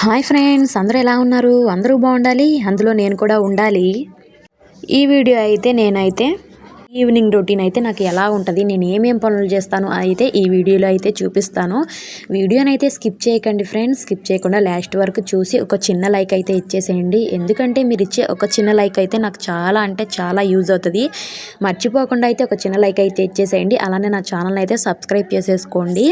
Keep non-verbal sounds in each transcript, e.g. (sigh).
Hi friends అందరూ ఎలా ఉన్నారు? అందరూ బాగుండాలి? అందులో నేను కూడా ఉండాలి. ఈ వీడియో అయితే నేనైతే ఈవినింగ్ రొటీన్ అయితే నాకు ఎలా ఉంటుంది నేను ఏమేం పనులు చేస్తాను అయితే ఈ వీడియోలో అయితే చూపిస్తాను. వీడియోని అయితే స్కిప్ చేయకండి ఫ్రెండ్స్ స్కిప్ చేయకుండా లాస్ట్ వరకు చూసి ఒక చిన్న లైక్ అయితే ఇచ్చేసేయండి. ఎందుకంటే మీరు ఇచ్చే ఒక చిన్న లైక్ అయితే నాకు చాలా అంటే చాలా యూజ్ అవుతుంది. మర్చిపోకుండా అయితే ఒక చిన్న లైక్ అయితే ఇచ్చేసేయండి. అలానే నా ఛానల్ అయితే సబ్స్క్రైబ్ చేసేసుకోండి.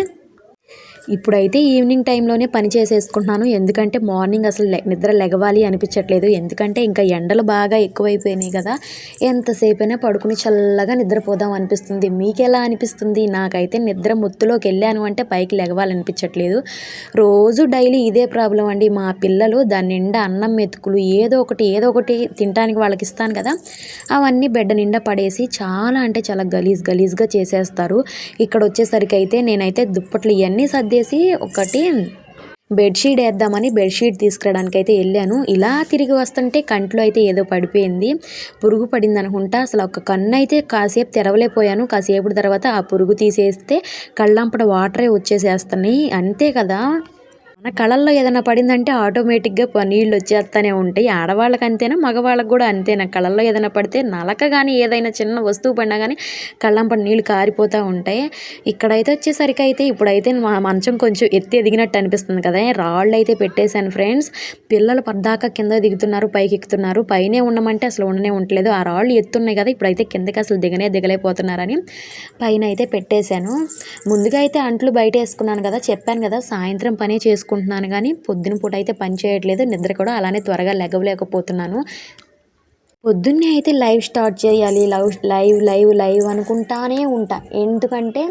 ఇప్పుడైతే ఈవినింగ్ టైంలోనే పని చేసేసుకుంటున్నాను. ఎందుకంటే మార్నింగ్ అసలు నిద్ర లెగవాలి అనిపించట్లేదు. ఎందుకంటే ఇంకా ఎండలు బాగా ఎక్కువైపోయినాయి కదా. ఎంతసేపైనా పడుకుని చల్లగా నిద్రపోదాం అనిపిస్తుంది. మీకు ఎలా అనిపిస్తుంది? నాకైతే నిద్ర ముత్తులోకి వెళ్ళాను అంటే పైకి లెగవాలనిపించట్లేదు. రోజు డైలీ ఇదే ప్రాబ్లం అండి. మా పిల్లలు దాని నిండా అన్నం మెతుకులు ఏదో ఒకటి ఏదో ఒకటి తినడానికి వాళ్ళకి ఇస్తాను కదా. అవన్నీ బెడ్ నిండా పడేసి చాలా అంటే చాలా గలీజ్ గలీజ్గా చేసేస్తారు. ఇక్కడ వచ్చేసరికి అయితే నేనైతే దుప్పట్లు ఇవన్నీ సర్ది పెట్టేసి ఒకటి బెడ్షీట్ వేద్దామని బెడ్షీట్ తీసుకురావడానికి అయితే వెళ్ళాను. ఇలా తిరిగి వస్తుంటే కంట్లో అయితే ఏదో పడిపోయింది. పురుగు పడింది అనుకుంటా. అసలు ఒక కన్ను అయితే కాసేపు తెరవలేకపోయాను. కాసేపు తర్వాత ఆ పురుగు తీసేస్తే కళ్ళంపట వాటరే వచ్చేసేస్తున్నాయి. అంతే కదా? మన కళల్లో ఏదైనా పడిందంటే ఆటోమేటిక్గా నీళ్ళు వచ్చేస్తూనే ఉంటాయి. ఆడవాళ్ళకి అంతేనా మగవాళ్ళకి కూడా అంతేనా? కళల్లో ఏదైనా పడితే నలక కానీ ఏదైనా చిన్న వస్తువు పడినా కానీ కళ్ళంపట నీళ్ళు కారిపోతూ ఉంటాయి. ఇక్కడైతే వచ్చేసరికి అయితే ఇప్పుడైతే మా మంచం కొంచెం ఎత్తి ఎదిగినట్టు అనిపిస్తుంది కదా. రాళ్ళు అయితే పెట్టేశాను ఫ్రెండ్స్. పిల్లలు పద్దాక కింద దిగుతున్నారు పైకి ఎక్కుతున్నారు పైనే ఉండమంటే అసలు ఉండనే ఉండలేదు ఆ రాళ్ళు ఎత్తున్నాయి కదా ఇప్పుడైతే కిందకి అసలు దిగనే దిగలేకపోతున్నారని పైన అయితే పెట్టేశాను. ముందుగా అయితే అంట్లు బయట వేసుకున్నాను కదా చెప్పాను కదా సాయంత్రం పనే చేసుకుంటున్నాను కానీ పొద్దున పూట అయితే పని చేయట్లేదు. నిద్ర కూడా అలానే త్వరగా లెగవలేకపోతున్నాను పొద్దున్నే అయితే లైవ్ స్టార్ట్ చేయాలి. లవ్ లైవ్ లైవ్ లైవ్ అనుకుంటానే ఉంటా. ఎందుకంటే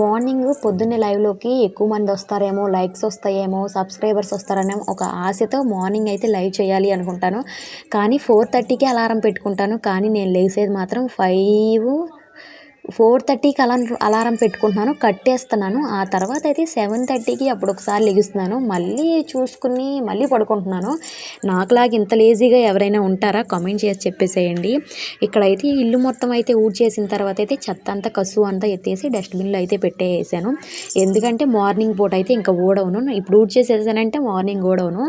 మార్నింగ్ పొద్దున్నే లైవ్లోకి ఎక్కువ మంది వస్తారేమో లైక్స్ వస్తాయేమో సబ్స్క్రైబర్స్ వస్తారనేమో ఒక ఆశతో మార్నింగ్ అయితే లైవ్ చేయాలి అనుకుంటాను. కానీ ఫోర్ థర్టీకి అలారం పెట్టుకుంటాను. కానీ నేను లేసేది మాత్రం ఫైవ్ ఫోర్ థర్టీకి అలా అలారం పెట్టుకుంటున్నాను కట్టేస్తున్నాను. ఆ తర్వాత అయితే సెవెన్ థర్టీకి అప్పుడు ఒకసారి లెగుస్తున్నాను. మళ్ళీ చూసుకుని మళ్ళీ పడుకుంటున్నాను. నాకులాగా ఇంత లేజీగా ఎవరైనా ఉంటారా? కామెంట్ చేసి చెప్పేసేయండి. ఇక్కడైతే ఇల్లు మొత్తం అయితే ఊడ్చేసిన తర్వాత అయితే చెత్త అంతా కసు అంతా ఎత్తేసి డస్ట్బిన్లో అయితే పెట్టేసాను ఎందుకంటే మార్నింగ్ పూట అయితే ఇంకా ఊడవను ఇప్పుడు ఊడ్చేసేసానంటే మార్నింగ్ ఊడవను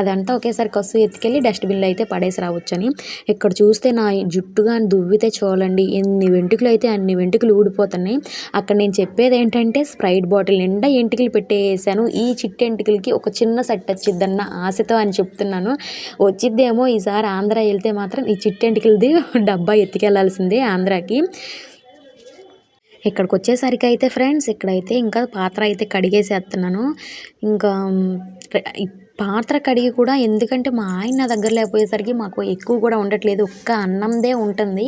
అదంతా ఒకేసారి కసు ఎత్తుకెళ్ళి డస్ట్బిన్లో అయితే పడేసి రావచ్చని. ఇక్కడ చూస్తే నా జుట్టుగా దువ్వితే చూడండి ఎన్ని వెంట్రుకలు అయితే అన్ని వెంట్రుకలు ఊడిపోతున్నాయి. అక్కడ నేను చెప్పేది ఏంటంటే స్ప్రైట్ బాటిల్ నిండా ఎంటికలు పెట్టేసాను. ఈ చిట్టి ఎంటికలకి ఒక చిన్న సెట్ వచ్చిద్దన్న ఆశతో అని చెప్తున్నాను. వచ్చిద్దేమో ఈసారి ఆంధ్ర వెళ్తే మాత్రం ఈ చిట్టి ఎంటికలది (laughs) డబ్బా ఎత్తుకెళ్ళాల్సిందే ఆంధ్రాకి. ఇక్కడికి వచ్చేసరికి అయితే ఫ్రెండ్స్ ఇక్కడైతే ఇంకా పాత్ర అయితే కడిగేసేస్తున్నాను. ఇంకా పాత్ర కడిగి కూడా ఎందుకంటే మా ఆయన నా దగ్గర లేకపోయేసరికి మాకు ఎక్కువ కూడా ఉండట్లేదు. ఒక్క అన్నందే ఉంటుంది.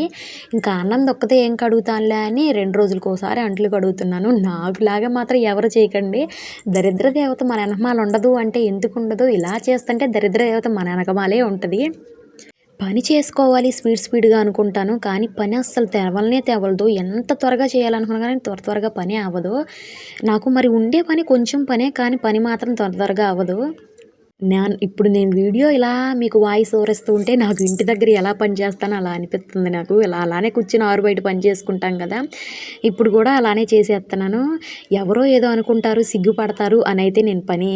ఇంకా అన్నం ఒక్కతే ఏం కడుగుతానులే అని రెండు రోజులకు ఒకసారి అంట్లు కడుగుతున్నాను. నాకులాగా మాత్రం ఎవరు చేయకండి. దరిద్ర దేవత మన వెనకమాల ఉండదు అంటే ఎందుకు ఉండదు? ఇలా చేస్తుంటే దరిద్ర దేవత మన వెనకమాలే ఉంటుంది. పని చేసుకోవాలి స్పీడ్ స్పీడ్గా అనుకుంటాను. కానీ పని అస్సలు తెవలనే తెవలదు ఎంత త్వరగా చేయాలనుకున్నా కానీ త్వర త్వరగా పని అవ్వదు. నాకు మరి ఉండే పని కొంచెం పనే. కానీ పని మాత్రం త్వర త్వరగా అవ్వదు. నేను ఇప్పుడు నేను వీడియో ఇలా మీకు వాయిస్ ఓరేస్తూ ఉంటే నాకు ఇంటి దగ్గర ఎలా పనిచేస్తానో అలా అనిపిస్తుంది నాకు. ఇలా అలానే కూర్చుని ఆరు బయట పని చేసుకుంటాం కదా. ఇప్పుడు కూడా అలానే చేసేస్తున్నాను ఎవరో ఏదో అనుకుంటారు సిగ్గుపడతారు అని అయితే నేను పని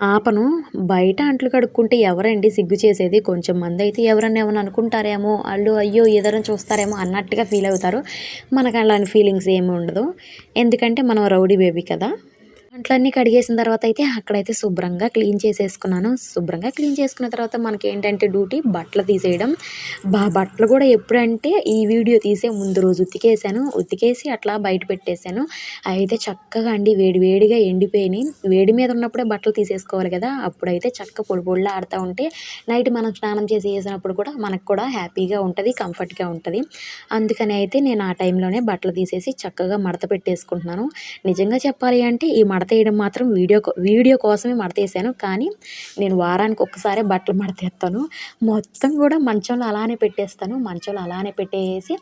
ఆపను. బయట అంట్లు కడుక్కుంటే ఎవరండి సిగ్గు చేసేది? కొంచెం మంది అయితే ఎవరన్నా ఏమైనా అనుకుంటారేమో వాళ్ళు అయ్యో ఏదైనా చూస్తారేమో అన్నట్టుగా ఫీల్ అవుతారు. మనకు అలాంటి ఫీలింగ్స్ ఏమి ఉండదు. ఎందుకంటే మనం రౌడీ బేబీ కదా. అంట్లన్నీ కడిగేసిన తర్వాత అయితే అక్కడైతే శుభ్రంగా క్లీన్ చేసేసుకున్నాను. శుభ్రంగా క్లీన్ చేసుకున్న తర్వాత మనకి ఏంటంటే డ్యూటీ బట్టలు తీసేయడం. బా బట్టలు కూడా ఎప్పుడంటే ఈ వీడియో తీసే ముందు రోజు ఉతికేసాను ఉతికేసి అట్లా బయట పెట్టేశాను. అయితే చక్కగా అండి వేడి వేడిగా ఎండిపోయినాయి. వేడి మీద ఉన్నప్పుడే బట్టలు తీసేసుకోవాలి కదా. అప్పుడైతే చక్క పొడి పొడిలా ఆడుతూ ఉంటే నైట్ మనం స్నానం చేసి వేసినప్పుడు కూడా మనకు కూడా హ్యాపీగా ఉంటుంది కంఫర్ట్గా ఉంటుంది. అందుకని అయితే నేను ఆ టైంలోనే బట్టలు తీసేసి చక్కగా మడత పెట్టేసుకుంటున్నాను. నిజంగా చెప్పాలి అంటే ఈ మడత వేయడం మాత్రం వీడియో వీడియో కోసమే మడత వేసాను కానీ నేను వారానికి ఒక్కసారే బట్టలు మడతేస్తాను. మొత్తం కూడా మంచంలో అలానే పెట్టేస్తాను. మంచంలో అలానే పెట్టేసి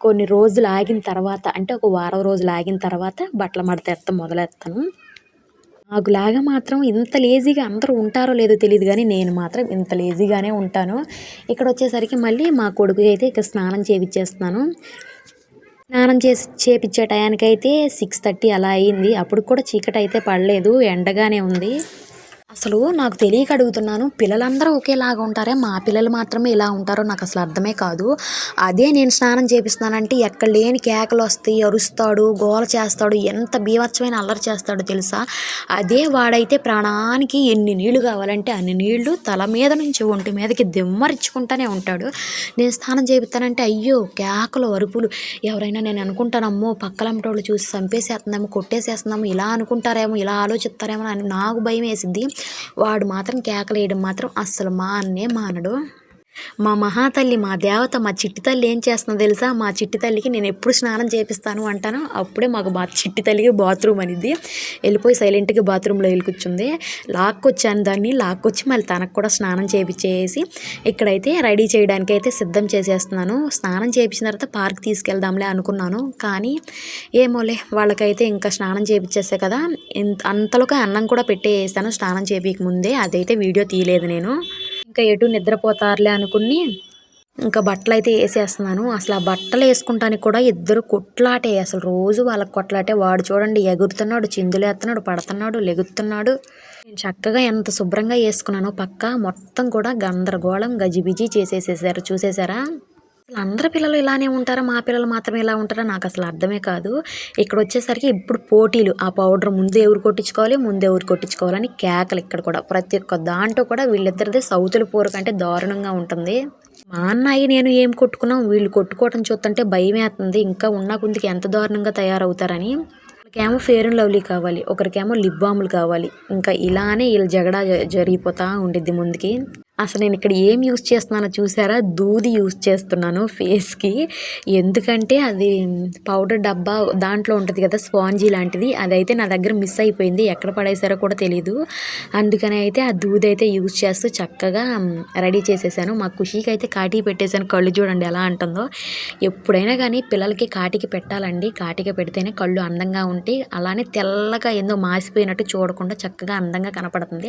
కొన్ని రోజులు ఆగిన తర్వాత అంటే ఒక వారం రోజులు ఆగిన తర్వాత బట్టలు మడతేస్తాను మొదలెత్తాను. నాకులాగా మాత్రం ఇంత లేజీగా అందరూ ఉంటారో లేదో తెలియదు కానీ నేను మాత్రం ఇంత లేజీగానే ఉంటాను. ఇక్కడ వచ్చేసరికి మళ్ళీ మా కొడుకు అయితే ఇక స్నానం చేయించేస్తున్నాను స్నానం చేసి చేపించే టయానికైతే సిక్స్ థర్టీ అలా అయింది. అప్పుడు కూడా చీకటి అయితే పడలేదు. ఎండగానే ఉంది. అసలు నాకు తెలియక అడుగుతున్నాను. పిల్లలందరూ ఒకేలాగా ఉంటారే. మా పిల్లలు మాత్రమే ఇలా ఉంటారో నాకు అసలు అర్థమే కాదు. అదే నేను స్నానం చేపిస్తున్నానంటే ఎక్కడ లేని కేకలు వస్తాయి అరుస్తాడు గోల చేస్తాడు ఎంత బీభత్సమైన అల్లరి చేస్తాడో తెలుసా? అదే వాడైతే ప్రాణానికి ఎన్ని నీళ్ళు కావాలంటే అన్ని నీళ్ళు తల మీద నుంచి ఒంటి మీదకి దిమ్మరించుకుంటానే ఉంటాడు. నేను స్నానం చేపిస్తానంటే అయ్యో కేకలు అరుపులు. ఎవరైనా నేను అనుకుంటానమ్మో పక్కలంటోళ్ళు చూసి చంపేసేస్తున్నాము కొట్టేసేస్తున్నాము ఇలా అనుకుంటారేమో ఇలా ఆలోచిస్తారేమో అని నాకు భయం వేసింది వాడు మాత్రం కేకలేయడం మాత్రం అస్సలు మాన్నే మానడు. మా మహాతల్లి మా దేవత మా చిట్టి తల్లి ఏం చేస్తుందో తెలుసా? మా చిట్టి తల్లికి నేను ఎప్పుడు స్నానం చేపిస్తాను అంటాను. అప్పుడే మాకు మా చిట్టి తల్లికి బాత్రూమ్ అనేది వెళ్ళిపోయి సైలెంట్గా బాత్రూంలో వెళ్ళి కూర్చుంది లాక్కొచ్చాను దాన్ని. లాక్కొచ్చి మళ్ళీ తనకు కూడా స్నానం చేపించేసి ఇక్కడైతే రెడీ చేయడానికి అయితే సిద్ధం చేసేస్తున్నాను. స్నానం చేపించిన తర్వాత పార్క్ తీసుకెళ్దాంలే అనుకున్నాను. కానీ ఏమోలే వాళ్ళకైతే ఇంకా స్నానం చేపించేస్తే కదా. ఇంత అంతలోకి అన్నం కూడా పెట్టేసాను స్నానం చేపించక ముందే. అదైతే వీడియో తీయలేదు నేను. ఇంకా ఎటు నిద్రపోతారులే అనుకుని ఇంకా బట్టలు అయితే వేసేస్తున్నాను. అసలు ఆ బట్టలు వేసుకుంటానికి కూడా ఇద్దరు కొట్లాటే. అసలు రోజు వాళ్ళకి కొట్లాటే. వాడు చూడండి ఎగురుతున్నాడు చిందులేస్తున్నాడు పడుతున్నాడు లెగుతున్నాడు. నేను చక్కగా ఎంత శుభ్రంగా వేసుకున్నాను పక్క మొత్తం కూడా గందరగోళం గజిబిజి చేసేసేసారు. చూసేసారా? అసలు అందరి పిల్లలు ఇలానే ఉంటారా? మా పిల్లలు మాత్రమే ఇలా ఉంటారా? నాకు అసలు అర్థమే కాదు. ఇక్కడ వచ్చేసరికి ఇప్పుడు పోటీలు. ఆ పౌడర్ ముందు ఎవరు కొట్టించుకోవాలి? ముందు ఎవరు కొట్టించుకోవాలని కేకలు ఇక్కడ కూడా. ప్రతి ఒక్క దాంట్లో కూడా వీళ్ళిద్దరిది సౌతుల పూర కంటే దారుణంగా ఉంటుంది. మా అన్నయ్య నేను ఏం కొట్టుకున్నాం? వీళ్ళు కొట్టుకోవటం చూస్తుంటే భయం వేస్తుంది. ఇంకా ఉన్న కొందికి ఎంత దారుణంగా తయారవుతారని. ఒకరికేమో ఫేర్ అండ్ లవ్లీ కావాలి. ఒకరికేమో లిప్ బాములు కావాలి. ఇంకా ఇలానే వీళ్ళు జగడా జ- ఉండిద్ది ముందుకి. అసలు నేను ఇక్కడ ఏం యూస్ చేస్తున్నానో చూసారా? దూది యూస్ చేస్తున్నాను ఫేస్కి. ఎందుకంటే అది పౌడర్ డబ్బా దాంట్లో ఉంటుంది కదా స్పాంజీ లాంటిది. అదైతే నా దగ్గర మిస్ అయిపోయింది. ఎక్కడ పడేసారో కూడా తెలియదు అందుకని అయితే ఆ దూది అయితే యూస్ చేస్తూ చక్కగా రెడీ చేసేసాను. మా ఖుషికి అయితే కాటికి పెట్టేశాను. కళ్ళు చూడండి ఎలా అంటుందో ఎప్పుడైనా కానీ పిల్లలకి కాటికి పెట్టాలండి. కాటికి పెడితేనే కళ్ళు అందంగా ఉంటాయి. అలానే తెల్లగా ఏందో మాసిపోయినట్టు చూడకుండా చక్కగా అందంగా కనపడుతుంది.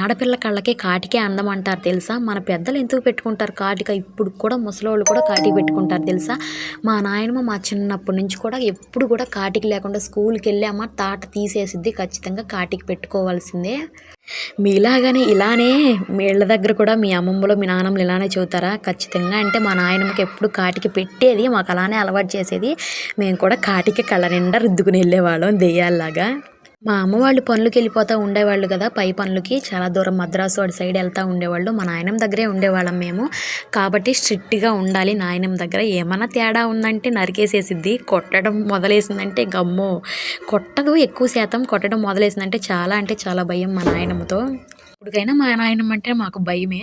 ఆడపిల్ల కళ్ళకి కాటికే అందం అంటారు. తెలుసా? మన పెద్దలు ఎందుకు పెట్టుకుంటారు? కాటిక ఇప్పుడు కూడా ముసలోళ్ళు కూడా కాటికి పెట్టుకుంటారు తెలుసా? మా నాయనమ్మ మా చిన్నప్పటి నుంచి కూడా ఎప్పుడు కూడా కాటికి లేకుండా స్కూల్కి వెళ్ళామా తాట తీసేసిద్ది ఖచ్చితంగా కాటికి పెట్టుకోవాల్సిందే. మీలాగానే ఇలానే మీ ఇళ్ళ దగ్గర కూడా మీ అమ్మమ్మలో మీ నాన్నమ్మలు ఇలానే చెబుతారా ఖచ్చితంగా అంటే మా నాయనమ్మకి ఎప్పుడు కాటికి పెట్టేది మాకు అలానే అలవాటు చేసేది. మేము కూడా కాటికి కళ్ళ నిండా రుద్దుకుని వెళ్ళేవాళ్ళం దెయ్యాల్లాగా. మా అమ్మ వాళ్ళు పనులకి వెళ్ళిపోతూ ఉండేవాళ్ళు కదా. పై పనులకి చాలా దూరం మద్రాసు అటు సైడ్ వెళ్తూ ఉండేవాళ్ళు. మా నాయనమ్మ దగ్గరే ఉండేవాళ్ళం మేము. కాబట్టి స్ట్రిక్ట్గా ఉండాలి నాయనమ్మ దగ్గర. ఏమైనా తేడా ఉందంటే నరికేసేసిద్ది. కొట్టడం మొదలేసిందంటే గమ్మో. కొట్టదు ఎక్కువ శాతం కొట్టడం మొదలేసిందంటే చాలా అంటే చాలా భయం మా నాయనమ్మతో. ఇప్పటికైనా మా నాయనమ్మ అంటే మాకు భయమే.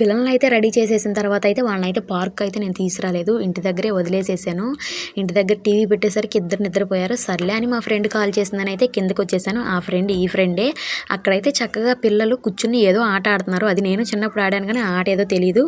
పిల్లల్ని అయితే రెడీ చేసేసిన తర్వాత అయితే వాళ్ళని అయితే పార్క్ అయితే నేను తీసుకురాలేదు. ఇంటి దగ్గరే వదిలేసేసాను. ఇంటి దగ్గర టీవీ పెట్టేసరికి ఇద్దరు నిద్రపోయారు. సర్లే అని మా ఫ్రెండ్ కాల్ చేసిందని అయితే కిందకి వచ్చేసాను ఆ ఫ్రెండ్ ఈ ఫ్రెండే. అక్కడైతే చక్కగా పిల్లలు కూర్చుని ఏదో ఆట ఆడుతున్నారు. అది నేను చిన్నప్పుడు ఆడాను కానీ ఆట ఏదో తెలియదు